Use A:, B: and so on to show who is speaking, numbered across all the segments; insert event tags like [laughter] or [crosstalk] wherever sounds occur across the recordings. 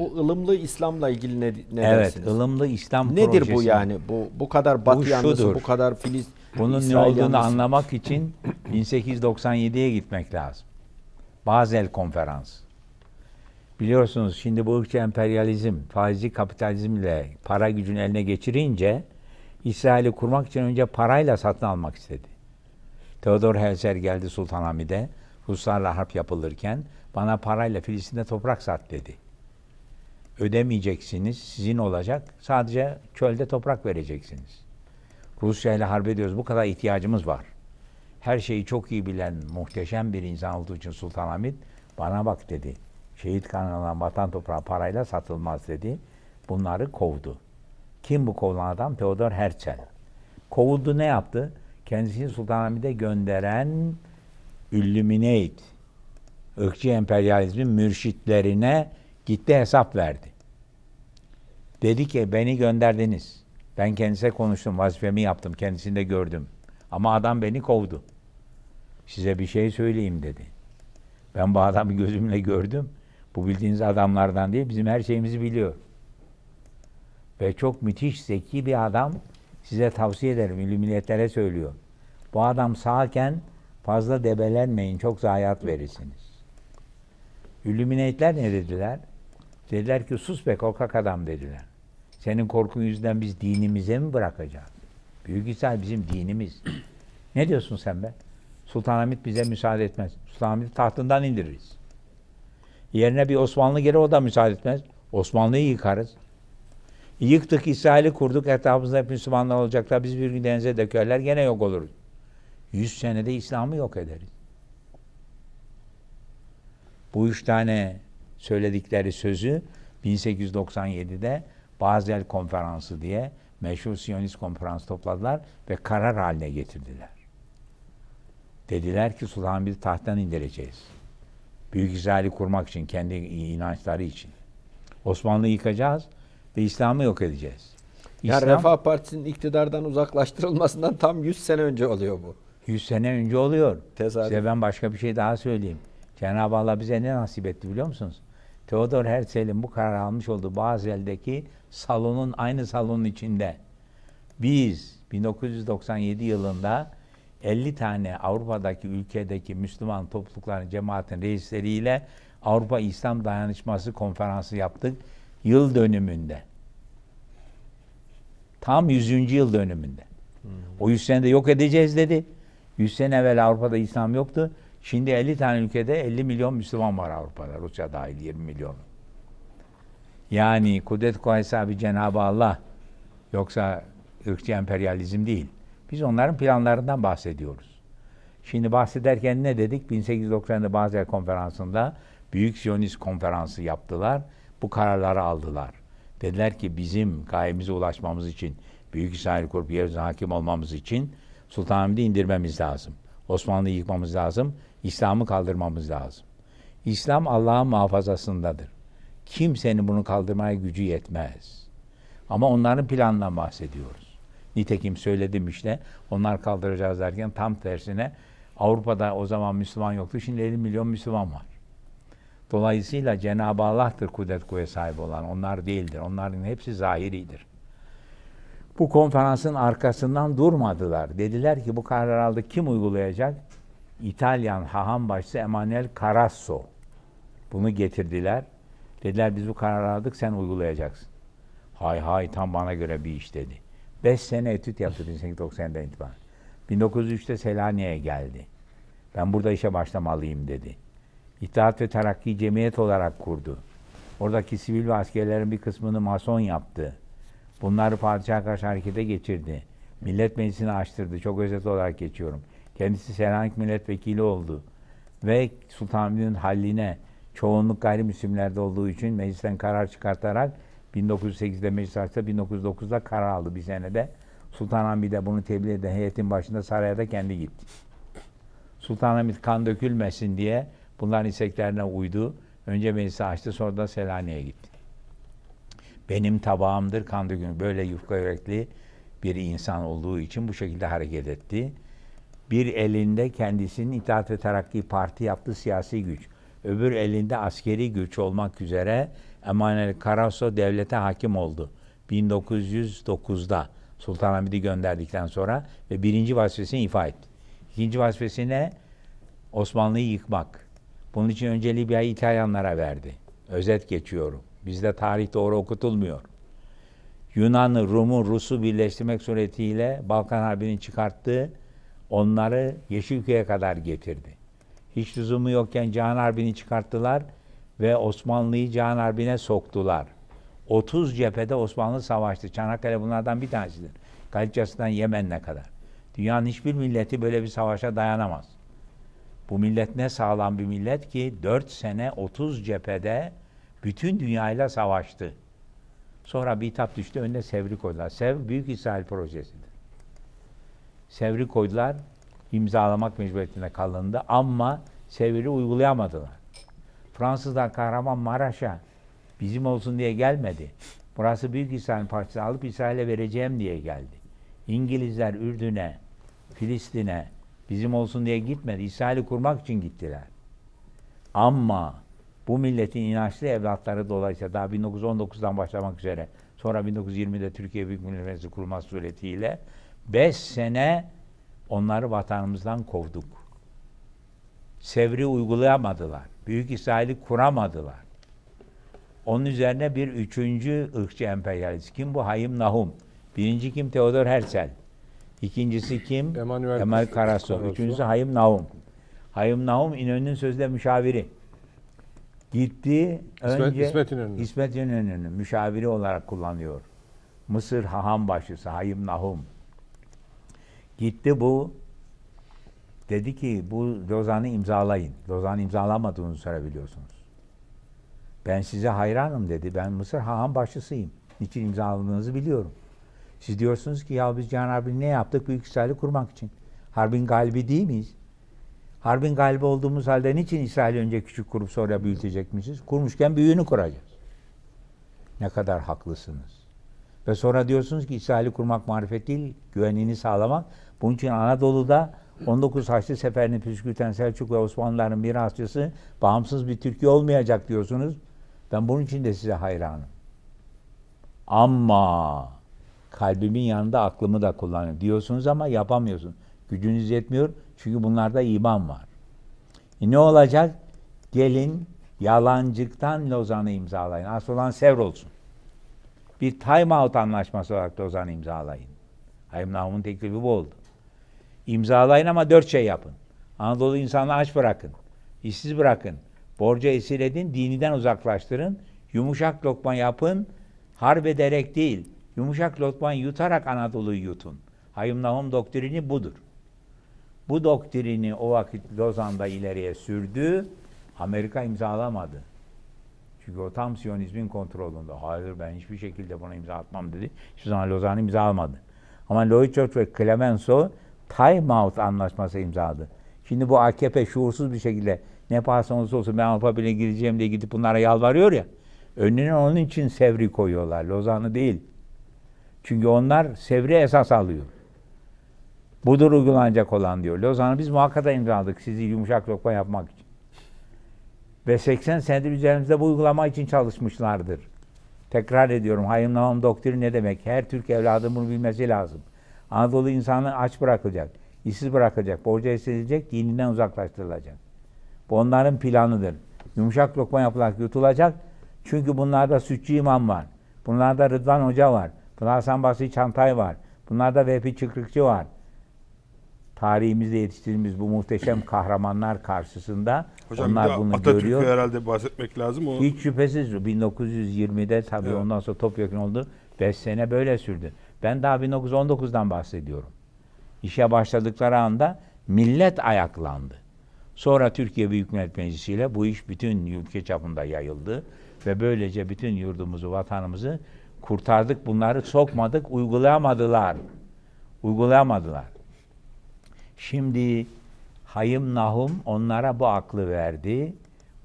A: bu ılımlı İslam'la ilgili ne, ne
B: evet,
A: dersiniz?
B: ılımlı İslam
A: Nedir bu
B: projesi.
A: yani? Bu bu kadar Batı
B: Bu
A: yanlısı,
B: şudur.
A: bu kadar Filiz
B: Bunun ne
A: İsrail
B: olduğunu
A: yanlısı.
B: anlamak için [clears throat] 1897'ye gitmek lazım. Basel Konferansı. Biliyorsunuz şimdi bu ırkçı emperyalizm, faizci kapitalizmle para gücünü eline geçirince İsrail'i kurmak için önce parayla satın almak istedi. Theodor Herzl geldi Sultanahmet'e. Ruslarla harp yapılırken bana parayla Filistin'de toprak sat dedi. Ödemeyeceksiniz, sizin olacak. Sadece çölde toprak vereceksiniz. Rusya ile harp ediyoruz. Bu kadar ihtiyacımız var. Her şeyi çok iyi bilen muhteşem bir insan olduğu için Sultanahmet bana bak dedi. Şehit kanına vatan toprağı parayla satılmaz dedi. Bunları kovdu. Kim bu kovulan adam? Theodor Herzl. Kovuldu ne yaptı? Kendisini Sultanahmet'e gönderen Illuminate, ırkçı emperyalizmin mürşitlerine gitti hesap verdi. Dedi ki beni gönderdiniz. Ben kendisine konuştum, vazifemi yaptım, kendisini de gördüm. Ama adam beni kovdu. Size bir şey söyleyeyim dedi. Ben bu adamı gözümle gördüm. Bu bildiğiniz adamlardan değil, bizim her şeyimizi biliyor. Ve çok müthiş, zeki bir adam. Size tavsiye ederim, illüminetlere söylüyor. Bu adam sağken fazla debelenmeyin, çok zayiat verirsiniz. Illüminatler ne dediler? Dediler ki sus be korkak adam dediler. Senin korkun yüzünden biz dinimize mi bırakacağız? Büyük İsrail bizim dinimiz. [clears throat] ne diyorsun sen be? Sultanahmet bize müsaade etmez. Sultanahmet'i tahtından indiririz. Yerine bir Osmanlı gelir o da müsaade etmez. Osmanlı'yı yıkarız. Yıktık İsrail'i kurduk. Etrafımızda hep Müslümanlar olacaklar. Biz bir gün denize dökerler gene yok oluruz. Yüz senede İslam'ı yok ederiz. Bu üç tane söyledikleri sözü 1897'de Basel Konferansı diye meşhur Siyonist konferans topladılar ve karar haline getirdiler. Dediler ki Sultanahmet'i tahttan indireceğiz. Büyük İsrail'i kurmak için, kendi inançları için. Osmanlı'yı yıkacağız ve İslam'ı yok edeceğiz.
A: Yani
B: İslam-
A: Refah Partisi'nin iktidardan uzaklaştırılmasından tam 100 sene önce oluyor bu.
B: 100 sene önce oluyor.
A: Tesadüf.
B: Size ben başka bir şey daha söyleyeyim. Cenab-ı Allah bize ne nasip etti biliyor musunuz? Theodor Herzl'in bu karar almış olduğu Bazel'deki salonun aynı salonun içinde biz 1997 yılında 50 tane Avrupa'daki ülkedeki Müslüman toplulukların cemaatin reisleriyle Avrupa İslam Dayanışması konferansı yaptık yıl dönümünde. Tam 100. yıl dönümünde. O 100 senede yok edeceğiz dedi. 100 sene evvel Avrupa'da İslam yoktu. Şimdi 50 tane ülkede 50 milyon Müslüman var Avrupa'da. Rusya dahil 20 milyon. Yani kudret kuvvesi Cenab-ı Allah yoksa ırkçı emperyalizm değil. Biz onların planlarından bahsediyoruz. Şimdi bahsederken ne dedik? 1890'da Basel Konferansı'nda Büyük Siyonist Konferansı yaptılar. Bu kararları aldılar. Dediler ki bizim gayemize ulaşmamız için, Büyük İsrail kurup yeryüzüne hakim olmamız için Sultanahmet'i indirmemiz lazım. Osmanlı'yı yıkmamız lazım. İslam'ı kaldırmamız lazım. İslam Allah'ın muhafazasındadır. Kimsenin bunu kaldırmaya gücü yetmez. Ama onların planından bahsediyoruz. Nitekim söyledim işte. Onlar kaldıracağız derken tam tersine Avrupa'da o zaman Müslüman yoktu. Şimdi 50 milyon Müslüman var. Dolayısıyla Cenab-ı Allah'tır kudret kuvvet sahibi olan. Onlar değildir. Onların hepsi zahiridir. Bu konferansın arkasından durmadılar. Dediler ki bu karar aldı kim uygulayacak? İtalyan haham başçısı Emanuel Carasso. Bunu getirdiler. Dediler biz bu kararı aldık sen uygulayacaksın. Hay hay tam bana göre bir iş dedi. Beş sene etüt yaptı 1890'dan itibaren. 1903'te Selanik'e geldi. Ben burada işe başlamalıyım dedi. İttihat ve Terakki Cemiyet olarak kurdu. Oradaki sivil ve askerlerin bir kısmını mason yaptı. Bunları padişaha karşı harekete geçirdi. Millet Meclisi'ni açtırdı. Çok özet olarak geçiyorum. Kendisi Selanik milletvekili oldu. Ve Sultanahmet'in halline çoğunluk gayrimüslimlerde olduğu için meclisten karar çıkartarak 1908'de meclis açtı, 1909'da karar aldı bir senede. Sultanahmet de bunu tebliğ eden heyetin başında saraya da kendi gitti. Sultanahmet kan dökülmesin diye bunların isteklerine uydu. Önce meclisi açtı sonra da Selanik'e gitti. Benim tabağımdır kan dökülür. Böyle yufka yürekli bir insan olduğu için bu şekilde hareket etti. Bir elinde kendisinin İttihat ve Terakki Parti yaptığı siyasi güç. Öbür elinde askeri güç olmak üzere Emanuel Carasso devlete hakim oldu. 1909'da Sultanahmet'i gönderdikten sonra ve birinci vazifesini ifa etti. İkinci vazifesi ne? Osmanlı'yı yıkmak. Bunun için önce Libya'yı İtalyanlara verdi. Özet geçiyorum. Bizde tarih doğru okutulmuyor. Yunan'ı, Rum'u, Rus'u birleştirmek suretiyle Balkan Harbi'ni çıkarttı. Onları Yeşilköy'e kadar getirdi. Hiç lüzumu yokken Cihan Harbi'ni çıkarttılar ve Osmanlı'yı Cihan Harbi'ne soktular. 30 cephede Osmanlı savaştı. Çanakkale bunlardan bir tanesidir. Galica'sından Yemen'e kadar. Dünyanın hiçbir milleti böyle bir savaşa dayanamaz. Bu millet ne sağlam bir millet ki 4 sene 30 cephede bütün dünyayla savaştı. Sonra bir hitap düştü önüne Sevri koydular. Sev Büyük İsrail projesidir. Sevri koydular, imzalamak mecburiyetinde kalındı ama Sevr'i uygulayamadılar. Fransızlar Kahramanmaraş'a bizim olsun diye gelmedi. Burası Büyük İsrail parçası alıp İsrail'e vereceğim diye geldi. İngilizler Ürdün'e, Filistin'e bizim olsun diye gitmedi. İsrail'i kurmak için gittiler. Ama bu milletin inançlı evlatları dolayısıyla daha 1919'dan başlamak üzere sonra 1920'de Türkiye Büyük Millet Meclisi kurulması suretiyle 5 sene onları vatanımızdan kovduk. Sevri uygulayamadılar. Büyük İsrail'i kuramadılar. Onun üzerine bir üçüncü ırkçı emperyalist. Kim bu? Hayim Nahum. Birinci kim? Theodor Herzl. İkincisi kim?
C: Emanuel
B: Emel Karaso. Üçüncüsü Hayim Nahum. Hayim Nahum İnönü'nün sözde müşaviri. Gitti
C: İsmet-
B: önce
C: İsmet İnönü.
B: İsmet İnönü'nün müşaviri olarak kullanıyor. Mısır haham başısı Hayim Nahum. Gitti bu dedi ki bu Lozan'ı imzalayın. Lozan'ı imzalamadığını söyleyebiliyorsunuz. Ben size hayranım dedi. Ben Mısır haham başısıyım. Niçin imzaladığınızı biliyorum. Siz diyorsunuz ki ya biz Cihan Harbi'ni ne yaptık? Büyük İsrail'i kurmak için. Harbin galibi değil miyiz? Harbin galibi olduğumuz halde niçin İsrail'i önce küçük kurup sonra büyütecekmişiz? Kurmuşken büyüğünü kuracağız. Ne kadar haklısınız. Ve sonra diyorsunuz ki İsrail'i kurmak marifet değil, güvenliğini sağlamak. Bunun için Anadolu'da 19 Haçlı Seferi'ni püskürten Selçuk ve Osmanlıların mirasçısı bağımsız bir Türkiye olmayacak diyorsunuz. Ben bunun için de size hayranım. Ama kalbimin yanında aklımı da kullanıyorum diyorsunuz ama yapamıyorsun. Gücünüz yetmiyor çünkü bunlarda iman var. E ne olacak? Gelin yalancıktan Lozan'ı imzalayın. Asıl olan Sevr olsun. Bir time out anlaşması olarak Lozan'ı imzalayın. Hayım Nahum'un teklifi bu oldu. İmzalayın ama dört şey yapın. Anadolu insanını aç bırakın. işsiz bırakın. Borca esir edin, diniden uzaklaştırın. Yumuşak lokma yapın. Harp ederek değil. Yumuşak lokma yutarak Anadolu'yu yutun. Hayım Nahum doktrini budur. Bu doktrini o vakit Lozan'da ileriye sürdü. Amerika imzalamadı. Çünkü o tam Siyonizmin kontrolünde. Hayır ben hiçbir şekilde buna imza atmam dedi. Hiçbir zaman Lozan imzalamadı. Ama Lloyd George ve Clemenceau Time Out anlaşması imzaladı. Şimdi bu AKP şuursuz bir şekilde ne pahasına olursa olsun ben Avrupa Birliği'ne gireceğim diye gidip bunlara yalvarıyor ya. Önüne onun için Sevr'i koyuyorlar. Lozan'ı değil. Çünkü onlar Sevr'i esas alıyor. Budur uygulanacak olan diyor. Lozan'ı biz muhakkak imzaladık sizi yumuşak lokma yapmak için. Ve 80 senedir üzerimizde bu uygulama için çalışmışlardır. Tekrar ediyorum. Hayım Nahum doktrini ne demek? Her Türk evladı bunu bilmesi lazım. Anadolu insanı aç bırakacak, işsiz bırakacak, borca esilecek, dininden uzaklaştırılacak. Bu onların planıdır. Yumuşak lokma yapılarak yutulacak. Çünkü bunlarda Sütçü İmam var. Bunlarda Rıdvan Hoca var. Bunlarda Hasan Basri Çantay var. Bunlarda Vehbi Çıkrıkçı var. Tarihimizde yetiştirdiğimiz bu muhteşem [clears throat] kahramanlar karşısında
D: Hocam
B: onlar bunu
D: Atatürk'ü
B: görüyor.
D: herhalde bahsetmek lazım. O
B: Hiç şüphesiz 1920'de tabii
D: Evet.
B: ondan sonra topyekun oldu. 5 sene böyle sürdü. Ben daha 1919'dan bahsediyorum. İşe başladıkları anda millet ayaklandı. Sonra Türkiye Büyük Millet Meclisi ile bu iş bütün ülke çapında yayıldı ve böylece bütün yurdumuzu, vatanımızı kurtardık. Bunları sokmadık, uygulayamadılar. Uygulayamadılar. Şimdi Hayım Nahum onlara bu aklı verdi.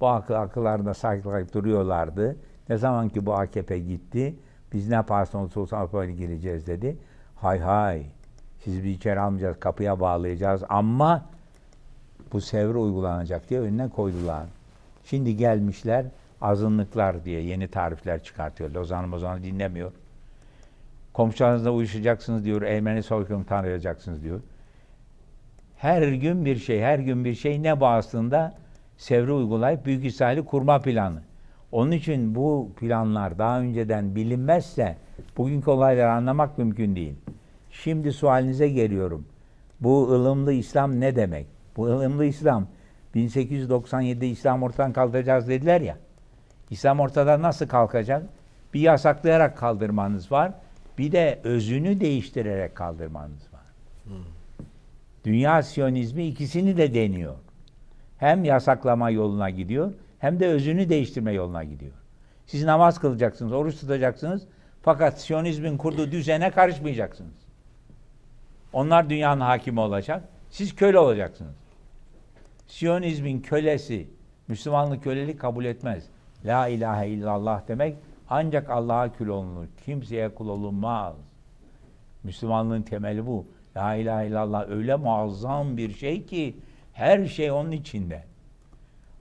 B: Bu akıl akıllarında saklayıp duruyorlardı. Ne zaman ki bu AKP gitti, biz ne yaparsan olursa olsun Avrupa'ya gireceğiz dedi. Hay hay, sizi bir içeri almayacağız, kapıya bağlayacağız ama bu sevre uygulanacak diye önüne koydular. Şimdi gelmişler azınlıklar diye yeni tarifler çıkartıyor. Lozan Mozan'ı dinlemiyor. Komşularınızla uyuşacaksınız diyor. Ermeni soykırımı tanıyacaksınız diyor. Her gün bir şey, her gün bir şey ne bağısında sevri uygulayıp Büyük İsrail'i kurma planı. Onun için bu planlar daha önceden bilinmezse bugünkü olayları anlamak mümkün değil. Şimdi sualinize geliyorum. Bu ılımlı İslam ne demek? Bu ılımlı İslam 1897'de İslam ortadan kaldıracağız dediler ya. İslam ortadan nasıl kalkacak? Bir yasaklayarak kaldırmanız var. Bir de özünü değiştirerek kaldırmanız var. Dünya Siyonizmi ikisini de deniyor. Hem yasaklama yoluna gidiyor hem de özünü değiştirme yoluna gidiyor. Siz namaz kılacaksınız, oruç tutacaksınız fakat Siyonizmin kurduğu düzene karışmayacaksınız. Onlar dünyanın hakimi olacak. Siz köle olacaksınız. Siyonizmin kölesi, Müslümanlık kölelik kabul etmez. La ilahe illallah demek ancak Allah'a kul olunur. Kimseye kul olunmaz. Müslümanlığın temeli bu. La ilahe illallah öyle muazzam bir şey ki her şey onun içinde.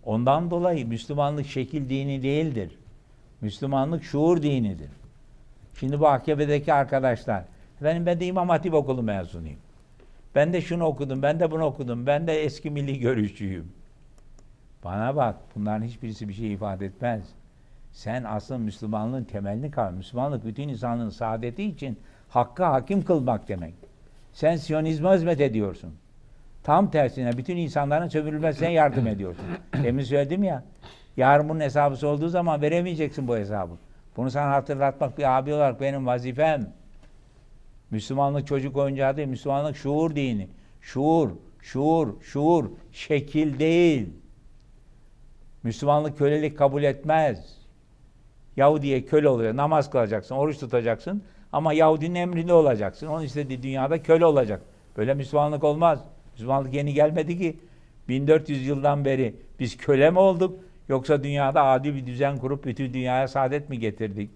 B: Ondan dolayı Müslümanlık şekil dini değildir. Müslümanlık şuur dinidir. Şimdi bu AKP'deki arkadaşlar, benim ben de İmam Hatip okulu mezunuyum. Ben de şunu okudum, ben de bunu okudum, ben de eski milli görüşçüyüm. Bana bak, bunların hiçbirisi bir şey ifade etmez. Sen asıl Müslümanlığın temelini kavra. Müslümanlık bütün insanlığın saadeti için hakka hakim kılmak demek. Sen Siyonizme hizmet ediyorsun. Tam tersine bütün insanların sömürülmesine yardım ediyorsun. [clears throat] Demin söyledim ya, yarın bunun hesabısı olduğu zaman veremeyeceksin bu hesabı. Bunu sana hatırlatmak bir abi olarak benim vazifem. Müslümanlık çocuk oyuncağı değil, Müslümanlık şuur dini. Şuur, şuur, şuur, şekil değil. Müslümanlık kölelik kabul etmez. Yahudiye köle oluyor, namaz kılacaksın, oruç tutacaksın ama Yahudinin emrinde olacaksın. Onun istediği dünyada köle olacak. Böyle Müslümanlık olmaz. Müslümanlık yeni gelmedi ki. 1400 yıldan beri biz köle mi olduk yoksa dünyada adil bir düzen kurup bütün dünyaya saadet mi getirdik?